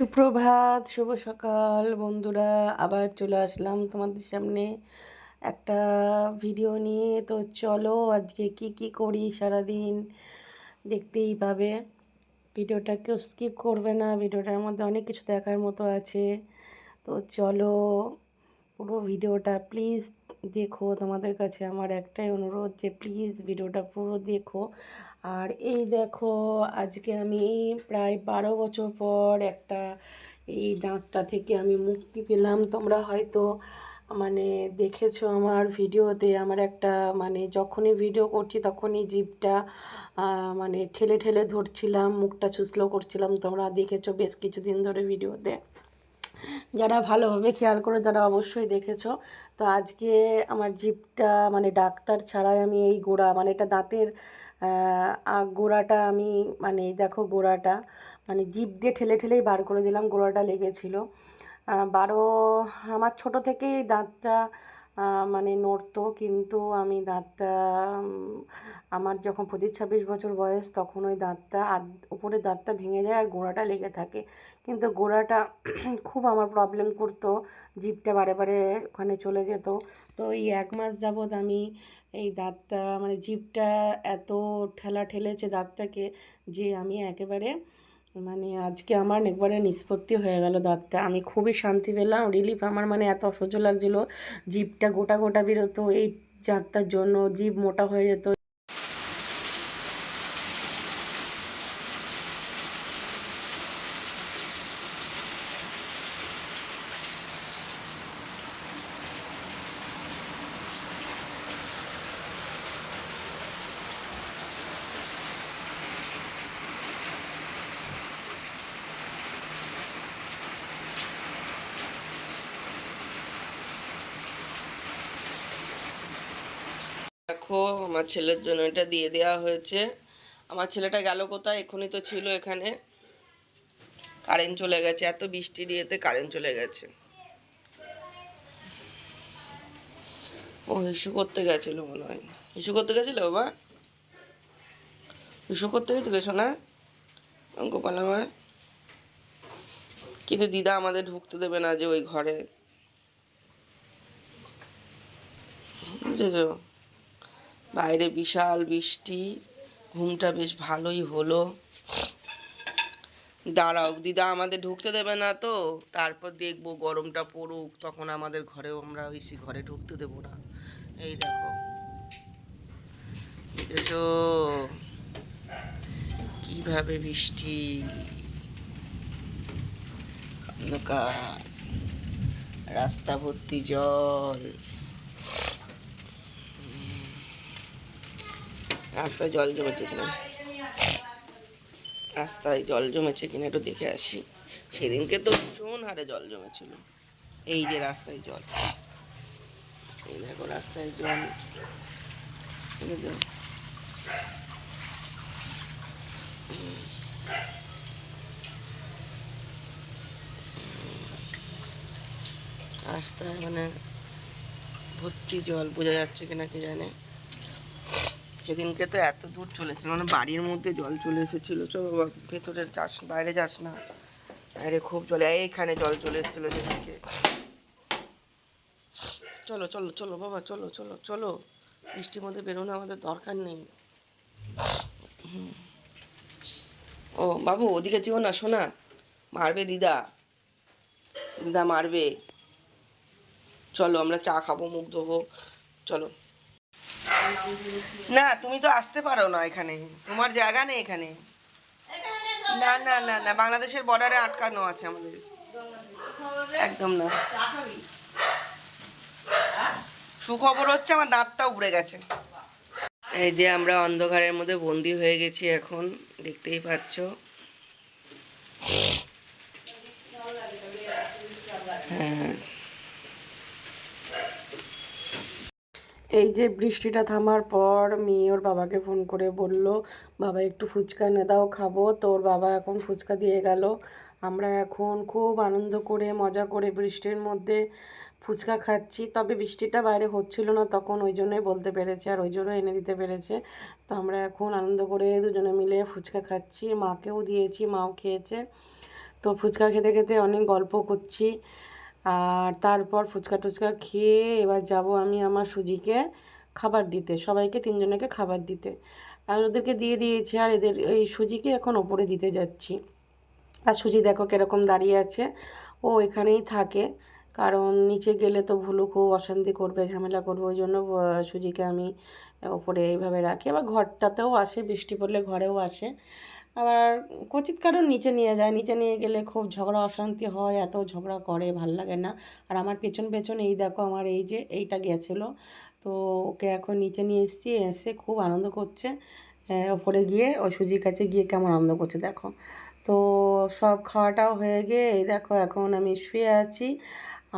সুপ্রভাত, শুভ সকাল বন্ধুরা। আবার চলে আসলাম তোমাদের সামনে একটা ভিডিও নিয়ে। তো চলো আজকে কি কি করি সারাদিন, দেখতেই পাবে। ভিডিওটা কেউ স্কিপ করবে না, ভিডিওটার মধ্যে অনেক কিছু দেখার মতো আছে। তো চলো পুরো ভিডিওটা প্লিজ দেখো, তোমাদের কাছে আমার একটাই অনুরোধ যে প্লিজ ভিডিওটা পুরো দেখো। আর এই দেখো, আজকে আমি প্রায় বারো বছর পর একটা এই দাঁতটা থেকে আমি মুক্তি পেলাম। তোমরা হয়তো মানে দেখেছ আমার ভিডিওতে, আমার একটা মানে যখনই ভিডিও করছি তখনই জিভটা মানে ঠেলে ঠেলে ধরছিলাম, মুখটা ছুসলো করছিলাম। তোমরা দেখেছ বেশ কিছুদিন ধরে ভিডিওতে। যারা ভালোভাবে খেয়াল করে তারা অবশ্যই দেখেছ। তো আজকে আমার জিপটা মানে ডাক্তার ছাড়াই আমি এই গোড়া মানে এটা দাঁতের গোড়াটা আমি মানে দেখো গোড়াটা মানে জিপ দিয়ে ঠেলে ঠেলেই বার করে দিলাম, গোড়াটা লেগেছিল। বারো, আমার ছোট থেকেই দাঁতটা মানে নড়তো। কিন্তু আমি দাঁতটা আমার যখন পঁচিশ ছাব্বিশ বছর বয়স, তখন ওই দাঁতটা আধ উপরে দাঁতটা ভেঙে যায় আর গোড়াটা লেগে থাকে। কিন্তু গোড়াটা খুব আমার প্রবলেম করতো। জিভটা বারে বারে ওখানে চলে যেত। তো এই এক মাস যাবৎ আমি এই দাঁতটা মানে জিভটা এত ঠেলা ঠেলেছে দাঁতটাকে যে আমি একেবারে মানে আজকে আমার একবারে নিষ্পত্তি হয়ে গেল দাঁতটা। আমি খুবই শান্তি পেলাম রিলিফ আমার মানে এত অসহ্য লাগছিল। জিভটা গোটা গোটা বেরোতো এই যাত্রার জন্য জিভ মোটা হয়ে যেত। দেখো, আমার ছেলের জন্য এটা দিয়ে দেওয়া হয়েছে। আমার ছেলেটা গেল কোথায়? এখনই তো ছিল এখানে। কারেন্ট চলে গেছে। এত বৃষ্টির ইয়েতে কারেন্ট চলে গেছে। ও হিসু করতে গেছিল মনে হয়। হিসু করতে গেছিল বাবা? হিসু করতে গেছিল সোনা? গোপাল আমার। কিন্তু দিদা আমাদের ঢুকতে দেবে না যে ওই ঘরে। বুঝেছ? বাইরে বিশাল বৃষ্টি, ঘুমটা বেশ ভালোই হলো। দাঁড়াও, দিদা আমাদের ঢুকতে দেবে না তো? তারপর দেখব গরমটা পড়ুক, তখন আমাদের ঘরেও আমরা বেশি ঘরে ঢুকতে দেবো না। এই দেখো। দেখেছ? কীভাবে বৃষ্টি। রাস্তা ভর্তি জল। রাস্তায় জল জমেছে কিনা? রাস্তায় জল জমেছে কিনা একটু দেখে আসি। সেদিনকে তো ভীষণ হারে জল জমেছিল। এই যে রাস্তায় জল। এই দেখো রাস্তায় জল। রাস্তায় মানে ভর্তি জল, বোঝা যাচ্ছে কিনা কে জানে। সেদিনকে তো এত দূর চলে এসেছিল মানে বাড়ির মধ্যে জল চলে এসেছিল। চলো ভেতরে যাস, বাইরে যাস না। বাইরে খুব জল, এইখানে জল চলে এসেছিল সেদিনকে। চলো চলো চলো বাবা, চলো চলো চলো। বৃষ্টির মধ্যে বেরোনো আমাদের দরকার নেই। ও, বাবু, ওদিকে যেও না, শোনা। মারবে দিদা। দিদা মারবে। চলো, আমরা চা খাব, মুখ ধোবো। চলো। না, তুমি তো আসতে পারো না এখানে। তোমার জায়গা নেই এখানে। না না না না, বাংলাদেশের বর্ডারে আটকানো আছে আমাদের। একদম না। সুখবর হচ্ছে আমার দাঁতটা উবড়ে গেছে। এই যে আমরা অন্ধকারের মধ্যে বন্দি হয়ে গেছি এখন, দেখতেই পাচ্ছ হ্যাঁ এই যে বৃষ্টিটা থামার পর মেয়ে ওর বাবাকে ফোন করে বলল, বাবা, একটু ফুচকা এনে দাও, খাব। তো ওর বাবা এখন ফুচকা দিয়ে গেল। আমরা এখন খুব আনন্দ করে, মজা করে বৃষ্টির মধ্যে ফুচকা খাচ্ছি। তবে বৃষ্টিটা বাইরে হচ্ছিল না তখন, ওই জন্যই বলতে পেরেছে আর ওই জন্য এনে দিতে পেরেছে। তো আমরা এখন আনন্দ করে দুজনে মিলে ফুচকা খাচ্ছি। মাকেও দিয়েছি, মাও খেয়েছে। তো ফুচকা খেতে খেতে অনেক গল্প করছি। আর তারপর ফুচকা টুচকা খেয়ে এবার যাব আমি আমার সুজিকে খাবার দিতে, সবাইকে তিনজনকে খাবার দিতে। আর ওদেরকে দিয়ে দিয়েছি, আর এদের এই সুজিকে এখন ওপরে দিতে যাচ্ছি। আর সুজি দেখো কীরকম দাঁড়িয়ে আছে, ও এখানেই থাকে। কারণ নিচে গেলে তো ভুলু খুব অশান্তি করবে, ঝামেলা করবে, ওই জন্য সুজিকে আমি ওপরে এইভাবে রাখি। আবার ঘরটাতেও আসে, বৃষ্টি পড়লে ঘরেও আসে। আবার কচিত কারণ নিচে নিয়ে যায়। নিচে নিয়ে গেলে খুব ঝগড়া, অশান্তি হয়, এত ঝগড়া করে, ভালো লাগে না। আর আমার পেছন পেছন এই দেখো আমার এই যে এইটা গেছিল। তো ওকে এখন নিচে নিয়ে এসেছি, এসে খুব আনন্দ করছে। ওপরে গিয়ে ওই সুজির কাছে গিয়ে কেমন আনন্দ করছে দেখো। তো সব খাওয়াটাও হয়ে গিয়ে এই দেখো এখন আমি শুয়ে আছি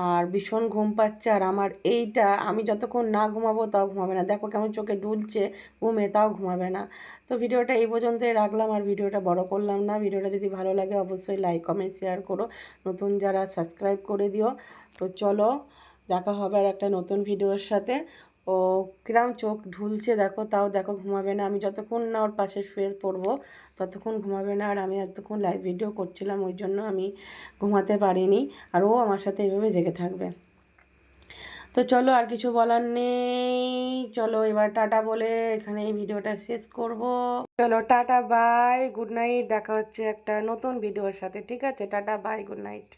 আর ভীষণ ঘুম পাচ্ছে আর আমার এইটা, আমি যতক্ষণ না ঘুমাবো তাও ঘুমাবে না। দেখো কেমন চোখে ডুলছে, ঘুমে তাও ঘুমাবে না। তো ভিডিওটা এই পর্যন্তই রাখলাম আর ভিডিওটা বড় করলাম না। ভিডিওটা যদি ভালো লাগে অবশ্যই লাইক কমেন্ট শেয়ার করো। নতুন যারা সাবস্ক্রাইব করে দিও। তো চলো, দেখা হবে আর একটা নতুন ভিডিওর সাথে। ও কিরম চোখ ঢুলছে, দেখো, তাও দেখো ঘুমাবে না। আমি যতক্ষণ না ওর পাশে শুয়ে পড়ব, ততক্ষণ ঘুমাবে না। আর আমি এতক্ষণ লাইভ ভিডিও করছিলাম, ওই জন্য আমি ঘুমাতে পারিনি। আর ও আমার সাথে এভাবে জেগে থাকবে। তো চলো, আর কিছু বলার নেই। চলো, এবার টাটা বলে এখানে এই ভিডিওটা শেষ করব। চলো, টাটা বাই গুড নাইট দেখা হচ্ছে একটা নতুন ভিডিওর সাথে। ঠিক আছে, টাটা বাই গুড নাইট